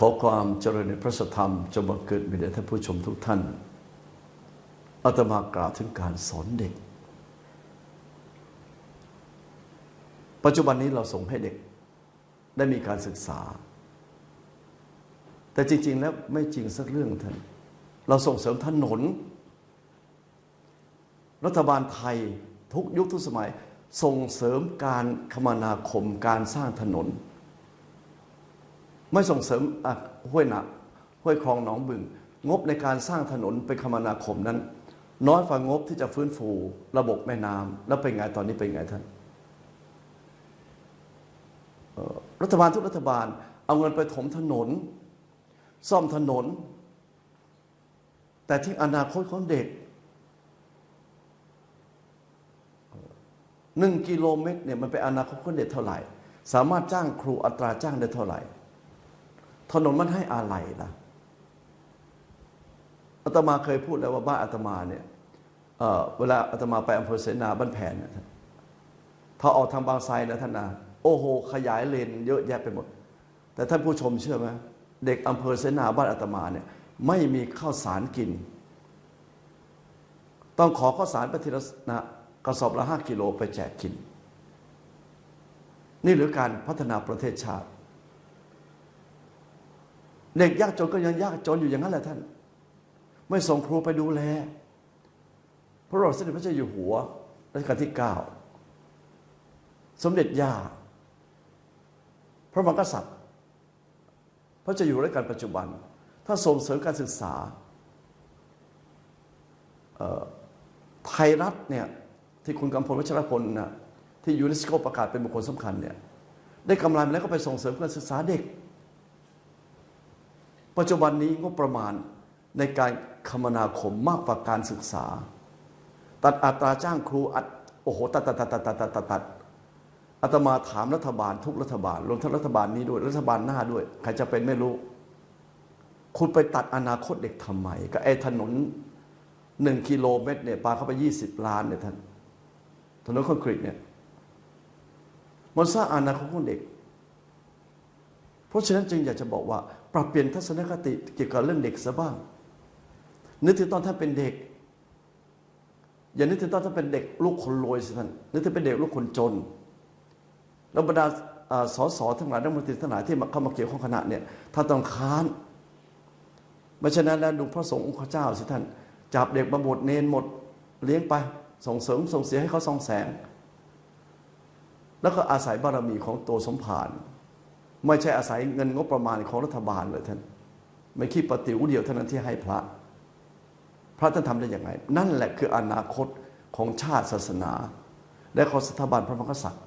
ขอความเจริญในพระธรรมจงบังเกิดมีแด่ท่านผู้ชมทุกท่านอาตมากล่าวถึงการสอนเด็ก ปัจจุบันนี้เราส่งให้เด็กได้มีการศึกษา แต่จริง ๆ แล้วไม่จริงสักเรื่องท่าน เราส่งเสริมถนน รัฐบาลไทยทุกยุคทุกสมัยส่งเสริมการคมนาคมการสร้างถนน ไม่ส่งเสริมห้วยหนักห้วยคลองหนองบึง งบในการสร้างถนนเป็นคมนาคมนั้น น้อยฝ่างบที่จะฟื้นฟูระบบแม่น้ำแล้วเป็นไงตอนนี้เป็นไงท่านรัฐบาลทุกรัฐบาล เอาเงินไปถมถนน ซ่อมถนน แต่ที่อนาคตของเด็กหนึ่งกิโลเมตรเนี่ยมันเป็นอนาคตของเด็กเท่าไหร่ สามารถจ้างครูอัตราจ้างได้เท่าไหร่ ถนนมันให้อะไรล่ะอาตมาเคยพูดแล้วว่าบ้านอาตมาเนี่ยเเวลาอาตมาไปอำเภอเสนาบ้านแผนเนี่ยท่านถ้าออกทางบางไทรนะท่านนะโอ้โห ขยายเลนเยอะแยะไปหมด แต่ท่านผู้ชมเชื่อไหมเด็กอำเภอเสนาบ้านอาตมาเนี่ยไม่มีข้าวสารกิน ต้องขอข้าวสารไปทีละนะกระสอบละห้ากิโลไปแจกกิน นี่หรือการพัฒนาประเทศชาติ เด็กยากจนก็ยังยากจนอยู่อย่างนั้นแหละท่าน ไม่ส่งครูไปดูแล พระบาทสมเด็จพระเจ้าอยู่หัวรัชกาลที่เก้าสมเด็จย่าพระมหากษัตริย์ พระเจ้าอยู่หัวรัชกาลปัจจุบัน ถ้าส่งเสริมการศึกษาไทยรัฐเนี่ยที่คุณกำพลวัชรพลนะที่ยูเนสโกประกาศเป็นบุคคลสำคัญเนี่ยได้กำไรมาแล้วก็ไปส่งเสริมการศึกษาเด็ก ปัจจุบันนี้งบประมาณในการคมนาคมมากกว่าการศึกษา ตัดอัตราจ้างครูอัดโอ้โหตัดตัดตัดตัดตัดตัดตัดอาตมาถามรัฐบาลทุกรัฐบาลรวมทั้งรัฐบาลนี้ด้วยรัฐบาลหน้าด้วย ใครจะเป็นไม่รู้ คุณไปตัดอนาคตเด็กทำไมก็ไอ้ถนนหนึ่งกิโลเมตรเนี่ยปาเข้าไปยี่สิบล้านเนี่ยท่านถนนคอนกรีตเนี่ยมันสร้างอนาคตของเด็ก เพราะฉะนั้นจึงอยากจะบอกว่า ปรับเปลี่ยนทัศนคติเกี่ยวกับเรื่องเด็กซะบ้าง นึกถึงตอนท่านเป็นเด็ก อย่านึกถึงตอนท่านเป็นเด็กลูกคนรวยสิท่านนึกถึงเป็นเด็กลูกคนจน แล้วบรรดาอ่าสสทั้งหลายรัฐมนตรีทั้งหลายที่เข้ามาเกี่ยวข้องคณะเนี่ยท่านต้องค้านไม่ฉะนั้นแล้วดูพระสงฆ์องค์เจ้าสิท่านจับเด็กมาบวชเนนหมดเลี้ยงไปส่งเสริมส่งเสียให้เขาส่องแสง แล้วก็อาศัยบารมีของตัวสมภาร ไม่ใช่อาศัยเงินงบประมาณของรัฐบาลเลยท่านไม่คิดปฏิวเดียวเท่านั้นที่ให้พระ พระท่านทำได้อย่างไร นั่นแหละคืออนาคตของชาติศาสนา และของสถาบันพระมหากษัตริย์